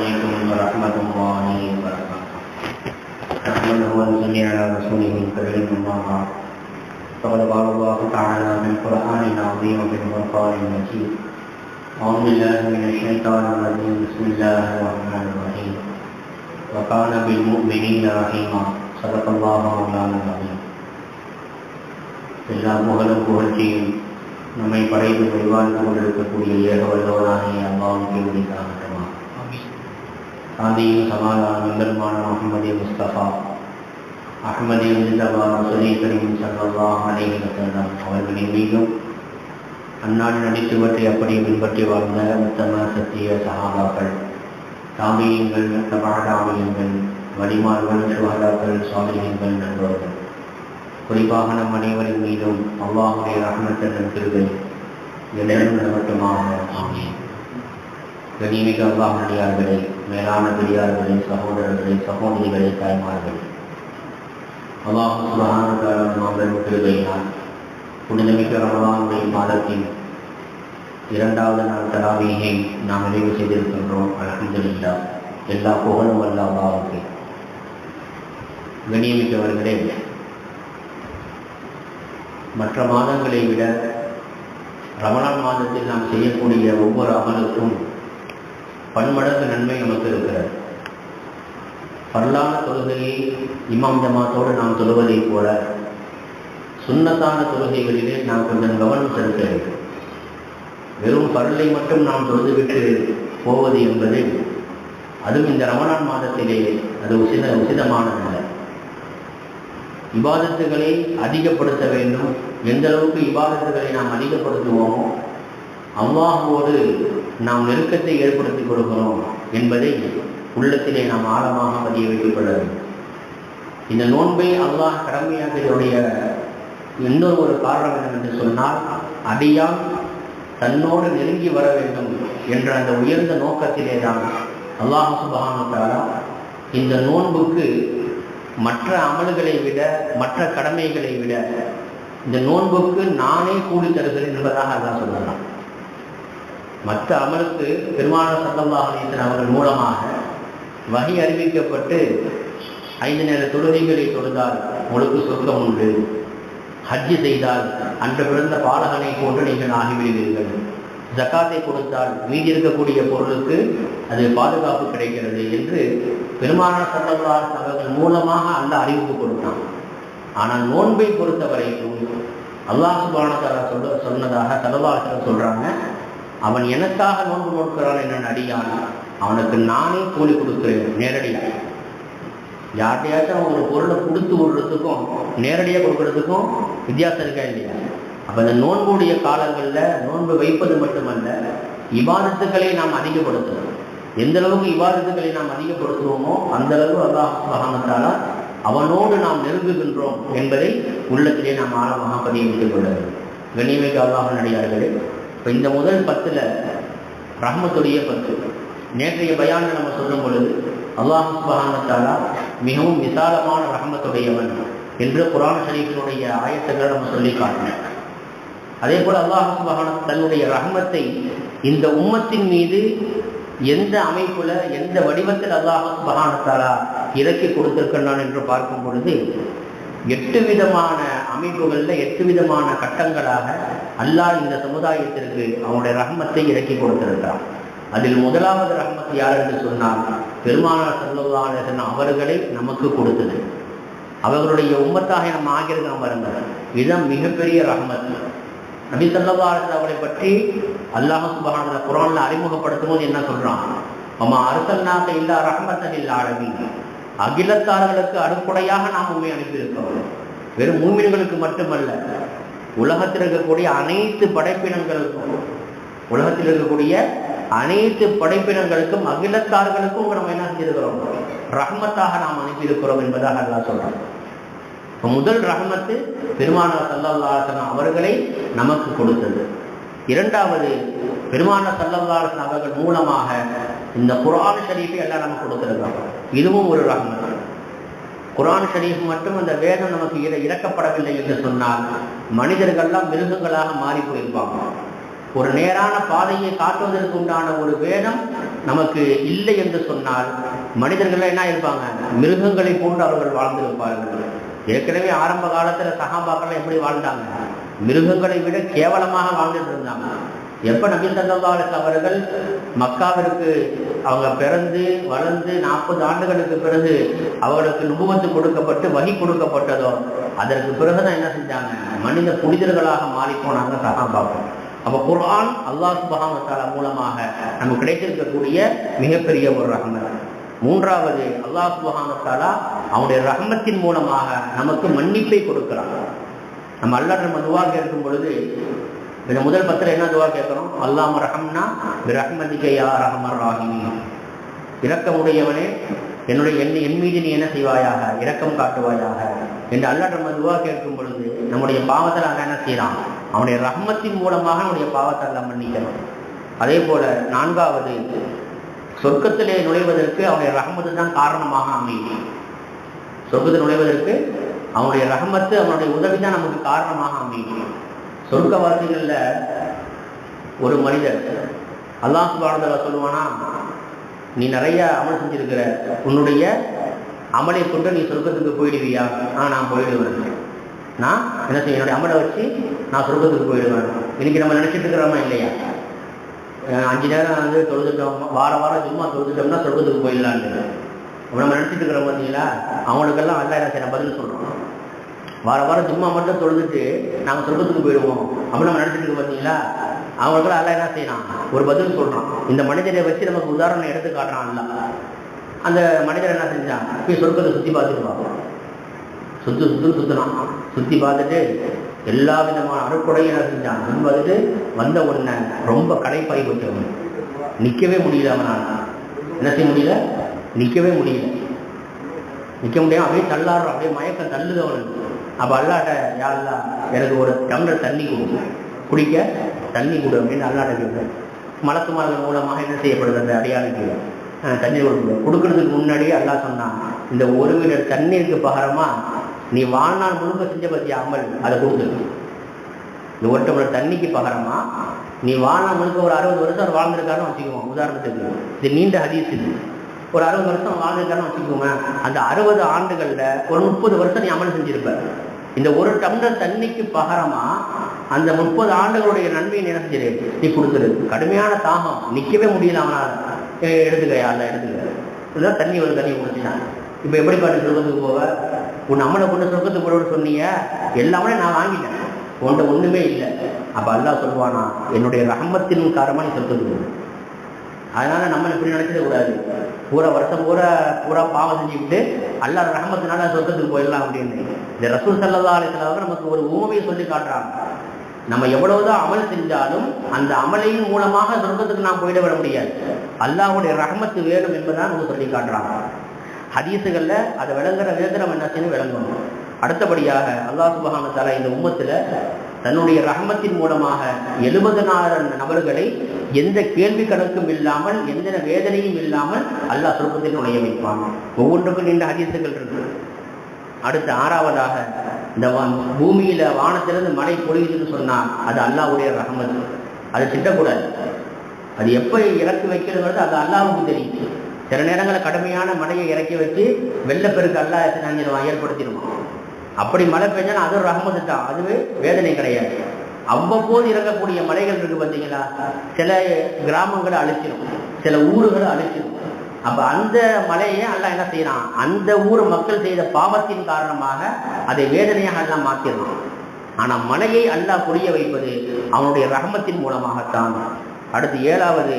عليكم ورحمة الله وبركاته نحمده ونصلي على رسوله الكريم أما بعد فقد قال الله تعالى في القرآن العظيم وفي الفرقان المجيد أعوذ بالله من الشيطان الرجيم بسم الله الرحمن الرحيم وكان بالمؤمنين رحيما صدق الله مولانا العظيم எல்லா புகழும் புகழ்ச்சியும் நம்மை படைத்து பரிவாழ்ந்து கொண்டிருக்கக்கூடிய ஏக வல்லவராகிய அல்லாவுக்கு உரித்தாகட்டுமா சாந்தியும் சமாதானம் பெருமான முகமது முஸ்தபா அஹ்மதி முஸ்தபா ரசூலை கரீம் ஸல்லல்லாஹு அலைஹி வஸல்லம் அவர்களின் மீதும் அந்நாடு நடித்துவற்றை அப்படி பின்பற்றி வாழ்ந்த உத்தம சத்திய சகாபாக்கள் தாமியங்கள் தபாடாமியங்கள் வலிமார்கள் சுகாதாக்கள் சுவாமியங்கள் நண்பர்கள் குறிப்பாக நம் அனைவரின் மீதும் அவ்வாவுடைய ரஹமத்தன் கிருபை எல்லாரும் நிலவட்டுமாக ஆமீன் கனிமிக அல்லாஹடியார்களே மேலான பெரியார்களே சகோதரர்களே சகோதரிகளே தாய்மார்களே அல்லாஹ் சுபஹானுக்காரன் மாபெரும் கிருபையினால் புனிதமிக்க ரமலானுடைய மாதத்தின் இரண்டாவது நாள் தராவியை நாம் நிறைவு செய்திருக்கின்றோம். அலமதுல்லா எல்லா புகழும் அல்ல அல்லாவுக்கு கண்ணியமிக்கவர்களே மற்ற மாதங்களை விட ரமணான் மாதத்தில் நாம் செய்யக்கூடிய ஒவ்வொரு அமலுக்கும் பன்மடங்கு நன்மை நமக்கு இருக்கிறது. பரலான தொழுகையை இமாம் ஜமாத்தோடு நாம் தொழுவதைப் போல சுண்ணத்தான தொழுகைகளிலே நாம் கொஞ்சம் கவனம் செலுத்த வேண்டும். வெறும் பருளை மட்டும் நாம் தொழுதுவிட்டு போவது என்பது அதுவும் இந்த ரமணான் மாதத்திலே அது உசித உசிதமானதல்ல. இபாதத்துகளை அதிகப்படுத்த வேண்டும். எந்த அளவுக்கு இபாதத்துகளை நாம் அதிகப்படுத்துவோமோ அல்லாஹோடு நாம் நெருக்கத்தை ஏற்படுத்திக் கொடுக்கிறோம் என்பதை உள்ளத்திலே நாம் ஆழமாக பதிய வைத்துக் கொள்ள வேண்டும். இந்த நோன்பை அல்லாஹ் கடமையாக்கியதுடைய இன்னொரு ஒரு காரணம் என்னவென்று சொன்னால் அடியான் தன்னோடு நெருங்கி வர வேண்டும் என்ற அந்த உயர்ந்த நோக்கத்திலே தான் அல்லாஹ் சுபகானத்தாலா இந்த நோன்புக்கு மற்ற அமல்களை விட மற்ற கடமைகளை விட இந்த நோன்புக்கு நானே கூலி தருகிறேன் என்பதாக அதான் சொல்லலாம் மற்ற அமலுக்கு பெருமான சல்லல்லா அலிசன் அவர்கள் மூலமாக வகை அறிவிக்கப்பட்டு ஐந்து நேர தொழுகைகளை தொழுதால் உங்களுக்கு சொர்க்கம் உண்டு. ஹஜ்ஜு செய்தால் அன்று பிறந்த பாலகனை போன்று நீங்கள் ஆகிவிடுவீர்கள். ஜக்காத்தை கொடுத்தால் மீதி இருக்கக்கூடிய பொருளுக்கு அது பாதுகாப்பு கிடைக்கிறது என்று பெருமான சல்லல்லார் அவர்கள் மூலமாக அந்த அறிவிப்பு கொடுத்தான். ஆனால் நோன்பை பொறுத்த வரைக்கும் அல்லாஹ் சுபானதாரா சொல்ல சொன்னதாக தலவாசகம் சொல்கிறாங்க அவன் எனக்காக நோன்பு நோக்கிறான் என்ன அடியான் அவனுக்கு நானே கூலி கொடுக்கிறேன் நேரடியாக. யார்கிட்டையாச்சும் ஒரு பொருளை கொடுத்து விடுறதுக்கும் நேரடியாக கொடுக்கறதுக்கும் வித்தியாசம் இருக்கா இல்லையா? அப்போ இந்த நோன்புடைய காலங்களில் நோன்பு வைப்பது மட்டுமல்ல இபாதத்துக்களை நாம் அதிகப்படுத்தணும் எந்த அளவுக்கு இபாதத்துக்களை நாம் அதிகப்படுத்துவோமோ அந்த அளவு அல்லாஹ் மகாமத்தாலா அவனோடு நாம் நெருங்குகின்றோம் என்பதை உள்ளத்திலே நாம் ஆழமாக பதிவிட்டுக் கொள்ள வேண்டும். கண்ணியமிக்க அல்லாஹ் நடிகார்களே இப்போ இந்த முதல் பத்தில் ரஹமத்துடைய பத்து. நேற்றைய பயானை நம்ம சொல்லும் பொழுது அல்லாஹ் சுபஹானத்தாலா மிகவும் விசாலமான ரஹமத்துடையவன் என்று குரான் ஷரீஃபினுடைய ஆயத்துக்களை நம்ம சொல்லி காட்டினோம் அதே போல் அல்லாஹ் சுபஹான தன்னுடைய ரஹமத்தை இந்த உம்மத்தின் மீது எந்த அமைப்புல எந்த வடிவத்தில் அல்லாஹ் சுபஹானத்தாலா இறக்கி கொடுத்திருக்கிறான் என்று பார்க்கும் பொழுது எட்டு விதமான அமைப்புகளில் எட்டு விதமான கட்டங்களாக அல்லாஹ் இந்த சமுதாயத்திற்கு அவனுடைய ரஹமத்தை இறக்கி கொடுத்திருக்கிறான். அதில் முதலாவது ரகமத் யார் என்று சொன்னால் பெருமானார் சல்லல்லாஹன் அவர்களை நமக்கு கொடுத்தது. அவர்களுடைய உம்மத்தாக நம்ம ஆகியிருக்கோம் பாருங்க இதுதான் மிகப்பெரிய ரஹமத். நபி சல்லவாரத்தில் அவரை பற்றி அல்லாஹ் சுபஹான குரான்ல அறிமுகப்படுத்தும் போது என்ன சொல்றான்? நம்ம அரசன்னாக இல்லா ரஹமத்தன் இல்லா அழகி அகிலத்தார்களுக்கு அறுப்புடையாக நாம் உண்மை அனுப்பியிருக்கிறோம். வெறும் மூமின்களுக்கு மட்டுமல்ல உலகத்தில் இருக்கக்கூடிய அனைத்து படைப்பினங்களுக்கும் உலகத்தில் இருக்கக்கூடிய அனைத்து படைப்பினங்களுக்கும் அகிலத்தார்களுக்கும் நம்ம என்ன செஞ்சிருக்கிறோம்? ரஹமத்தாக நாம் அனுப்பியிருக்கிறோம் என்பதாக அல்லா சொல்றோம் முதல் ரஹமத்து பெருமானார் சல்லல்லாசனம் அவர்களை நமக்கு கொடுத்தது. இரண்டாவது பெருமான சல்லல்லாசன் அவர்கள் மூலமாக இந்த குரான் ஷரீஃபை எல்லாம் நமக்கு கொடுத்திருக்கிறோம். இதுவும் ஒரு ரஹமத் குரான் ஷரீஃப் மட்டும் அந்த வேதம் நமக்கு இற இறக்கப்படவில்லை என்று சொன்னால் மனிதர்கள்லாம் மிருகங்களாக மாறி போயிருப்பாங்க. ஒரு நேரான பாதையை காட்டுவதற்கு உண்டான ஒரு வேதம் நமக்கு இல்லை என்று சொன்னால் மனிதர்கள் என்ன இருப்பாங்க மிருகங்களை போன்று அவர்கள் வாழ்ந்திருப்பார்கள் ஏற்கனவே ஆரம்ப காலத்துல சகாபாக்கள் எப்படி வாழ்ந்தாங்க? மிருகங்களை விட கேவலமாக வாழ்ந்துட்டு இருந்தாங்க. எப்ப நபி சல்லா அவர்கள் மக்காவிற்கு அவங்க பிறந்து வளர்ந்து நாற்பது ஆண்டுகளுக்கு பிறகு அவர்களுக்கு நுபுவத்து கொடுக்கப்பட்டு வகி கொடுக்கப்பட்டதோ அதற்கு பிறகுதான் என்ன செஞ்சாங்க? மனித புனிதர்களாக மாறி போனாங்க சகாபாக்கள் அப்ப குர்ஆன் அல்லாஹ் சுபஹானத்தாலா மூலமாக நமக்கு கிடைத்திருக்கக்கூடிய மிகப்பெரிய ஒரு ரஹமத். மூன்றாவது அல்லாஹ் சுபஹானத்தாலா அவனுடைய ரகமத்தின் மூலமாக நமக்கு மன்னிப்பை கொடுக்கிறான். நம்ம அல்லாஹ் நம்ம துவா இருக்கும் பொழுது இந்த முதல் பத்திரம் என்ன துவா கேட்கிறோம்? அல்லாம ரஹம்னா ரஹ்மதிக்க யா ரஹமர் ராஹிமி இரக்கமுடையவனே என்னுடைய என் என் மீது நீ என்ன செய்வாயாக? இரக்கம் காட்டுவாயாக? என்று அல்லாஹ் நம்ம துவா கேட்கும் பொழுது நம்முடைய பாவத்தில் அவன் என்ன செய்யறான் அவனுடைய ரஹ்மத்தின் மூலமாக நம்முடைய பாவத்தை எல்லாம் மன்னிக்கணும் அதே போல நான்காவது சொர்க்கத்திலே நுழைவதற்கு அவனுடைய ரஹமத்து தான் காரணமாக அமையும் சொர்க்கத்தில் நுழைவதற்கு அவனுடைய ரஹமத்து அவனுடைய உதவி தான் நமக்கு காரணமாக அமையும் ஒரு மனிதர் அல்லாஹ் சுபானதா சொல்லுவானா நீ நிறைய அமல் செஞ்சிருக்கிற உன்னுடைய அமலை கொண்டு நீ சொர்க்கத்துக்கு போயிடுவியா? ஆ நான் போயிடுவேன். நான் என்ன செய்ய என்னுடைய அமலை வச்சு நான் சொர்க்கத்துக்கு போயிடுவேன். இன்னைக்கு நம்ம நினைச்சிட்டு இருக்கிறோமா இல்லையா? அஞ்சு நேரம் வந்து தொழுதுட்டோம் வார வாரம் சும்மா தொழுதுட்டோம்னா சொர்க்கத்துக்கு போயிடலான்னு நம்ம நினைச்சிட்டு இருக்கிறோம் பார்த்தீங்களா அவங்களுக்கெல்லாம் அல்ல என்ன செய்ய பதில் சொல்கிறோம் வார வாரம் சும்மா மட்டும் தொழுதுட்டு நாங்கள் சொர்க்கத்துக்கு போயிடுவோம். அப்படி நம்ம நடத்திட்டு இருக்கோம் பார்த்தீங்களா அவங்களுக்கெல்லாம் அல்ல என்ன செய்யலாம் ஒரு பதில் சொல்கிறான் இந்த மனிதரை வச்சு நமக்கு உதாரணம் எடுத்து காட்டுறான் அல்ல அந்த மனிதர் என்ன செஞ்சான்? போய் சொர்க்கத்தை சுற்றி பார்த்துட்டு பார்ப்போம் சுத்து சுத்து சுத்தினான். சுற்றி பார்த்துட்டு எல்லா விதமான அருட்கொடையும் என்ன செஞ்சான்? சுற்றி பார்த்துட்டு வந்த உடனே ரொம்ப கடைப்பாகி போச்சு அவன். நிற்கவே முடியல அவனால். என்ன செய்ய முடியல? நிற்கவே முடியல. நிற்க முடியாது அப்படியே தள்ளாடுறான். அப்படியே மயக்கம் தள்ளுது அவனுக்கு. அப்போ அல்லாட்ட யாருலா எனக்கு ஒரு டம்ளர் தண்ணி கொடுக்கும் குடிக்க தண்ணி கொடு அப்படின்னு அல்லாட்ட மலத்து மலக்குமார்கள் மூலமாக என்ன செய்யப்படுது அந்த அடியாளுக்கு தண்ணி தண்ணீர் கொடுக்கணும் கொடுக்கறதுக்கு முன்னாடியே அல்லாஹ் சொன்னான் இந்த ஒரு வீடர் தண்ணீருக்கு பகரமாக நீ வாழ்நாள் முழுக்க செஞ்ச பற்றிய அமல் அதை கொடுத்துரு இந்த ஒரு டம்ளர் தண்ணிக்கு பகரமா நீ வாழ்நாள் முழுக்க ஒரு அறுபது வருஷம் வாழ்ந்திருக்காருன்னு வச்சுக்குவோம் உதாரணத்துக்கு. இது நீண்ட ஹதீஸ் இது. ஒரு அறுபது வருஷம் வாழ்ந்திருக்காருன்னு வச்சுக்கோங்க அந்த அறுபது ஆண்டுகளில் ஒரு முப்பது வருஷம் நீ அமல் செஞ்சிருப்ப. இந்த ஒரு டம்ளர் தண்ணிக்கு பகரமா அந்த முப்பது ஆண்டுகளுடைய நன்மையை நினைச்சிரு நீ கொடுத்துரு. கடுமையான தாகம். நிக்கவே முடியல அவனால். எடுத்துக்கையா எடுத்துக்க அல்ல எடுத்துக்க? இதுதான் தண்ணி ஒரு தண்ணி குடிச்சிட்டான் இப்ப எப்படி பாட்டு சொர்க்கத்துக்கு போவ? உன் அம்மனை கொண்டு சொர்க்கத்துக்கு போறோம்னு சொன்னீங்க. எல்லாமே நான் வாங்கிட்டேன். உன்ட்ட ஒண்ணுமே இல்லை. அப்ப அல்லாஹ் சொல்லுவானா என்னுடைய ரகமத்தின் காரமாக நீ சொர்க்கத்துக்கு போ அதனால நம்ம இப்படி நினைச்சிடக்கூடாது பூரா வருஷம் பூரா பூரா பாவம் செஞ்சுக்கிட்டு அல்லாஹ் ரஹமத்தினால சொர்க்கத்துக்கு போயிடலாம் அப்படின்னு. இந்த ரசூல் சல்லா அலிஸ்லாவுக்கு நமக்கு ஒரு ஊமையை சொல்லி காட்டுறாங்க. நம்ம எவ்வளவுதான் அமல் செஞ்சாலும் அந்த அமலையின் மூலமாக சொர்க்கத்துக்கு நாம் போயிட விட முடியாது. அல்லாஹ்வுடைய ரஹமத்து வேணும் என்பதான் நமக்கு சொல்லி காட்டுறாங்க. ஹதீசுகளில் அதை விளங்குற விதத்தை நம்ம என்ன செய்யணும்? விளங்கணும். அடுத்தபடியாக அல்லாஹ் சுபகான தலா இந்த உம்மத்தில் தன்னுடைய ரகமத்தின் மூலமாக எழுபதனாயிரம் நபர்களை எந்த கேள்வி கணக்கும் இல்லாமல் எந்த வேதனையும் இல்லாமல் அல்லாஹ் சொர்க்கத்தில் நுழைய வைப்பான். ஒவ்வொன்றுக்கும் நீண்ட ஹதீஸுகள் இருக்கு. அடுத்து ஆறாவதாக இந்த பூமியில வானத்திலிருந்து மழை பொழியுதுன்னு சொன்னான் அது அல்லாஹ்வுடைய ரகமது அது திட்டக்கூடாது. அது எப்போ இறக்கி வைக்கிறதுங்கிறது அது அல்லாஹ்வுக்கு தெரியும். சில நேரங்களில் கடுமையான மழையை இறக்கி வச்சு வெள்ளப்பெருக்கு அல்லாஹ் செஞ்சிருவான் ஏற்படுத்திடுவான். அப்படி மழை பெஞ்சாலும் அது ரஹமத்து தான். அதுவே வேதனை கிடையாது. அவ்வப்போது இறங்கக்கூடிய மலைகள் இருக்கு பார்த்தீங்களா? சில கிராமங்களை அழிச்சிடும் சில ஊர்களை அழிச்சிடும் அப்ப அந்த மலையை அல்லாஹ் என்ன செய்யறான்? அந்த ஊர் மக்கள் செய்த பாவத்தின் காரணமாக அதை வேதனையாக எல்லாம் மாத்திடுறான். ஆனா மலையை அல்லாஹ் புரிய வைப்பது அவனுடைய ரகமத்தின் மூலமாகத்தான். அடுத்து ஏழாவது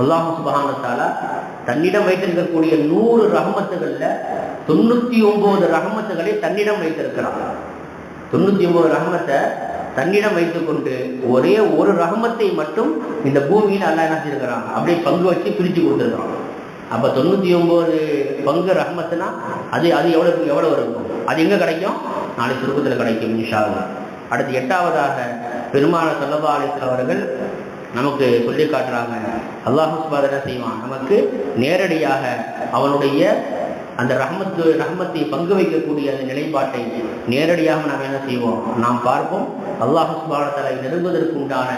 அல்லாஹு சுபகானத்தால தன்னிடம் வைத்திருக்கக்கூடிய நூறு ரகமத்துகளில் தொண்ணூத்தி ஒன்பது ரகமத்துகளை தன்னிடம் வைத்திருக்கிறான் தொண்ணூத்தி ஒன்பது ரகமத்தை தன்னிடம் வைத்துக்கொண்டு ஒரே ஒரு ரகமத்தை மட்டும் இந்த பூமியில் அல்ல என்ன செஞ்சிருக்கிறான் அப்படியே பங்கு வச்சு பிரித்து கொடுத்துருக்கான் அப்ப தொண்ணூத்தி ஒன்பது பங்கு ரகமத்துனா அது அது எவ்வளவு எவ்வளவு இருக்கும்? அது எங்க கிடைக்கும்? நாளை சுருக்கத்தில் கிடைக்கும் இன்ஷா அடுத்து எட்டாவதாக பெருமான சல்லா அலிஸ்லாம் அவர்கள் நமக்கு சொல்லி காட்டுறாங்க. அல்லாஹ் என்ன செய்வான்? நமக்கு நேரடியாக அவனுடைய அந்த ரஹமத்து ரஹமத்தை பங்கு வைக்கக்கூடிய அந்த நிலைப்பாட்டை நேரடியாக நாம் என்ன செய்வோம்? நாம் பார்ப்போம். அல்லாஹ் சுபானத்தலை நெருங்குவதற்கு உண்டான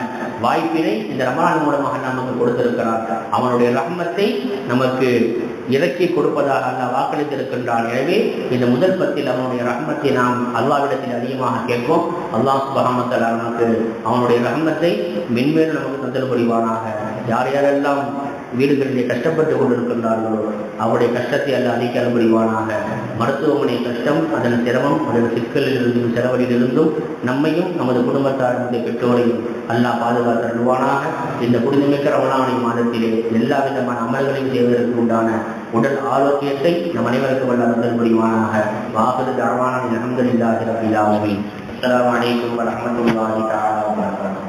வாய்ப்பினை இந்த ரமலான் மூலமாக நமக்கு கொடுத்திருக்கிறார். அவனுடைய ரஹமத்தை நமக்கு இறக்கி கொடுப்பதாக அல்லாஹ் வாக்களித்திருக்கின்றான். எனவே இந்த முதல் பத்தில் அவனுடைய ரஹமத்தை நாம் அல்லாவிடத்தில் அதிகமாக கேட்போம். அல்லாஹ் சுபஹாமத்தலா நமக்கு அவனுடைய ரஹமத்தை மென்மேலும் நமக்கு தந்தல் புரிவானாக. யார் யாரெல்லாம் வீடுகளிலே கஷ்டப்பட்டு கொண்டிருக்கின்றார்களோ அவருடைய கஷ்டத்தை அல்ல அழிக்க புரிவானாக மருத்துவமனை கஷ்டம் அதன் சிரமம் அதன் சிக்கலிலிருந்தும் செலவழிலிருந்தும் நம்மையும் நமது குடும்பத்தார் பெற்றோரையும் பெற்றோரையும் அல்லாஹ் பாதுகாத்தருவானாக இந்த புனிதமிக்க ரமணாவணி மாதத்திலே எல்லா விதமான அமல்களையும் செய்வதற்கு உண்டான உடல் ஆரோக்கியத்தை நம் அனைவருக்கு வல்ல முடிவானாக புரிவானாக வாகது தரமான அலமதுல்லாஹி இல்லாத ஆலமீன். அஸ்ஸலாமு அலைக்கும் தாலா